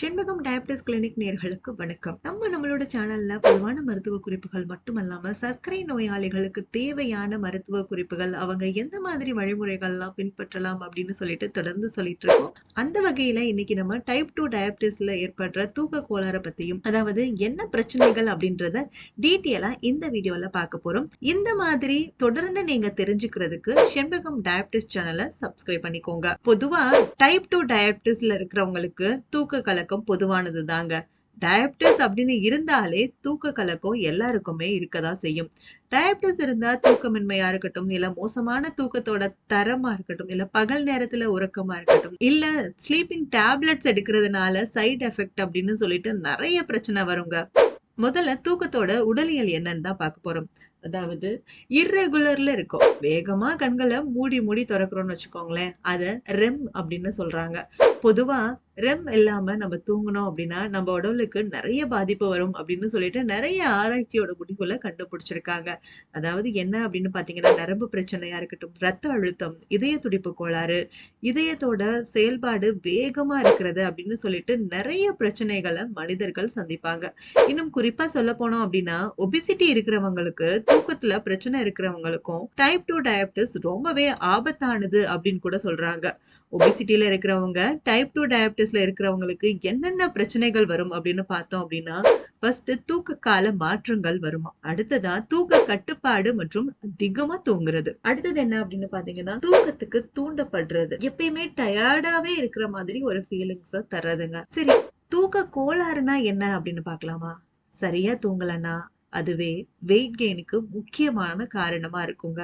செண்பகம் diabetes clinic நேர்களுக்கு வணக்கம். நம்ம நம்மளோட சேனல்ல பொதுவான மருத்துவ குறிப்புகள் மட்டுமல்லாம சர்க்கரை நோயாளிகளுக்கு தேவையான மருத்துவ குறிப்புகள் அவங்க எந்த மாதிரி வழிமுறைகள்லாம் பின்பற்றலாம் அப்படின்னு சொல்லிட்டு தொடர்ந்து சொல்லிட்டு இருக்கோம். அந்த வகையில இன்னைக்கு நம்ம டைப் டூ டயபிட்டிஸ்ல ஏற்படுற தூக்க கோளாற பத்தியும் அதாவது என்ன பிரச்சனைகள் அப்படின்றத டீட்டெயிலா இந்த வீடியோல பார்க்க போறோம். இந்த மாதிரி தொடர்ந்து நீங்க தெரிஞ்சுக்கிறதுக்கு செண்பகம் டயபிட்டிஸ் சேனலை சப்ஸ்கிரைப் பண்ணிக்கோங்க. பொதுவா டைப் டூ டயபிட்டிஸ்ல இருக்கிறவங்களுக்கு தூக்க கலக்கம் பொதுவானது தாங்க டயபிட்டிஸ் அப்படின்னு இருந்தாலே தூக்க கலக்கம் எல்லாருக்குமே இருக்கதான் செய்யும். டயபிட்டிஸ் இருந்தா தூக்கமின்மையா இருக்கட்டும் இல்ல மோசமான தூக்கத்தோட தரமா இருக்கட்டும் இல்ல பகல் நேரத்துல உறக்கமா இருக்கட்டும் இல்ல ஸ்லீப்பிங் டேப்லெட்ஸ் எடுக்கிறதுனால சைட் எஃபெக்ட் அப்படின்னு சொல்லிட்டு நிறைய பிரச்சனை வருங்க. முதல்ல தூக்கத்தோட உடலியல் என்னன்னு தான் பார்க்க போறோம். அதாவது இர்ரெகுலர்ல இருக்கும். வேகமா கண்களை மூடி மூடி திறக்கிறோம்னு வச்சுக்கோங்களேன். அதை ரெம் அப்படின்னு சொல்றாங்க. பொதுவா ரெம் இல்லாம நம்ம தூங்கணும் அப்படின்னா நம்ம உடலுக்கு நிறைய பாதிப்பு வரும் அப்படின்னு சொல்லிட்டு நிறைய ஆராய்ச்சியோட முடிவுல கண்டுபிடிச்சிருக்காங்க. அதாவது என்ன அப்படின்னு பாத்தீங்கன்னா நரம்பு பிரச்சனையா இருக்கட்டும் ரத்த அழுத்தம் இதய துடிப்பு கோளாறு இதயத்தோட செயல்பாடு வேகமா இருக்கிறது அப்படின்னு சொல்லிட்டு நிறைய பிரச்சனைகளை மனிதர்கள் சந்திப்பாங்க. இன்னும் குறிப்பா சொல்ல போனோம் அப்படின்னா ஒபிசிட்டி இருக்கிறவங்களுக்கு தூக்கத்துல பிரச்சனை இருக்கிறவங்களுக்கும் டைப் டூ டயபிட்டிஸ் ரொம்பவே ஆபத்தானது அப்படின்னு கூட சொல்றாங்க. ஒபிசிட்டியில இருக்கிறவங்க டைப் டூ டயபிட்டிஸ்ல இருக்கிறவங்களுக்கு என்னென்ன பிரச்சனைகள் வரும் அப்படின்னு பார்த்தோம் அப்படின்னா ஃபர்ஸ்ட் தூக்க கால மாற்றங்கள் வருமா? அடுத்ததா தூக்க கட்டுப்பாடு மற்றும் அதிகமா தூங்குறது. அடுத்தது என்ன அப்படின்னு பாத்தீங்கன்னா தூக்கத்துக்கு தூண்டப்படுறது. எப்பயுமே டயர்டாவே இருக்கிற மாதிரி ஒரு ஃபீலிங்ஸ் தர்றதுங்க. சரி தூக்க கோளாறுனா என்ன அப்படின்னு பாக்கலாமா சரியா தூங்கலன்னா அதுவே வெயிட் கெயினுக்கு முக்கியமான காரணமா இருக்குங்க.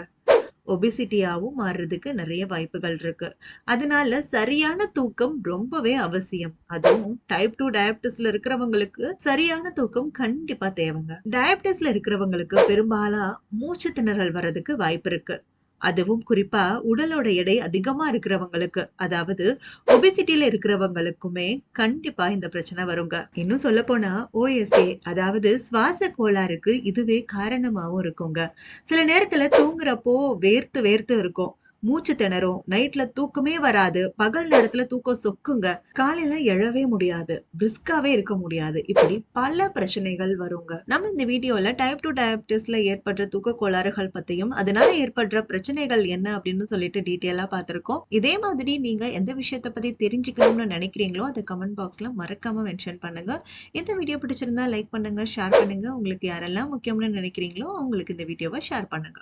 ஒபிசிட்டியாகவும் மாறுறதுக்கு நிறைய வாய்ப்புகள் இருக்கு. அதனால சரியான தூக்கம் ரொம்பவே அவசியம். அதுவும் டைப் டூ டயபிட்டிஸ்ல இருக்கிறவங்களுக்கு சரியான தூக்கம் கண்டிப்பா தேவைங்க. டயபிட்டிஸ்ல இருக்கிறவங்களுக்கு பெரும்பாலா மூச்சு திணறல் வர்றதுக்கு வாய்ப்பு இருக்கு. அதுவும் குறிப்பா உடலோட எடை அதிகமா இருக்கிறவங்களுக்கு அதாவது ஒபிசிட்டியில இருக்கிறவங்களுக்குமே கண்டிப்பா இந்த பிரச்சனை வருங்க. இன்னும் சொல்ல போனா ஓஎஸ்ஏ அதாவது சுவாச கோளாறுக்கு இதுவே காரணமாவும் இருக்குங்க. சில நேரத்துல தூங்குறப்போ வேர்த்து வேர்த்து இருக்கும். மூச்சு திணறும் நைட்ல தூக்கமே வராது பகல் நேரத்துல தூக்கம் சொக்குங்க. காலையில எழவே முடியாது பிரிஸ்காவே இருக்க முடியாது. இப்படி பல பிரச்சனைகள் வருங்க. நம்ம இந்த வீடியோல டைப் டூ டயபிட்டிஸ்ல ஏற்படுற தூக்க கோளாறுகள் பத்தியும் அதனால ஏற்படுற பிரச்சனைகள் என்ன அப்படின்னு சொல்லிட்டு டீட்டெயிலா பார்த்திருக்கோம். இதே மாதிரி நீங்க எந்த விஷயத்த பத்தி தெரிஞ்சுக்கணும்னு நினைக்கிறீங்களோ அதை கமெண்ட் பாக்ஸ்ல மறக்காம மென்ஷன் பண்ணுங்க. இந்த வீடியோ பிடிச்சிருந்தா லைக் பண்ணுங்க ஷேர் பண்ணுங்க. உங்களுக்கு யாரெல்லாம் முக்கியம்னு நினைக்கிறீங்களோ அவங்களுக்கு இந்த வீடியோவை ஷேர் பண்ணுங்க.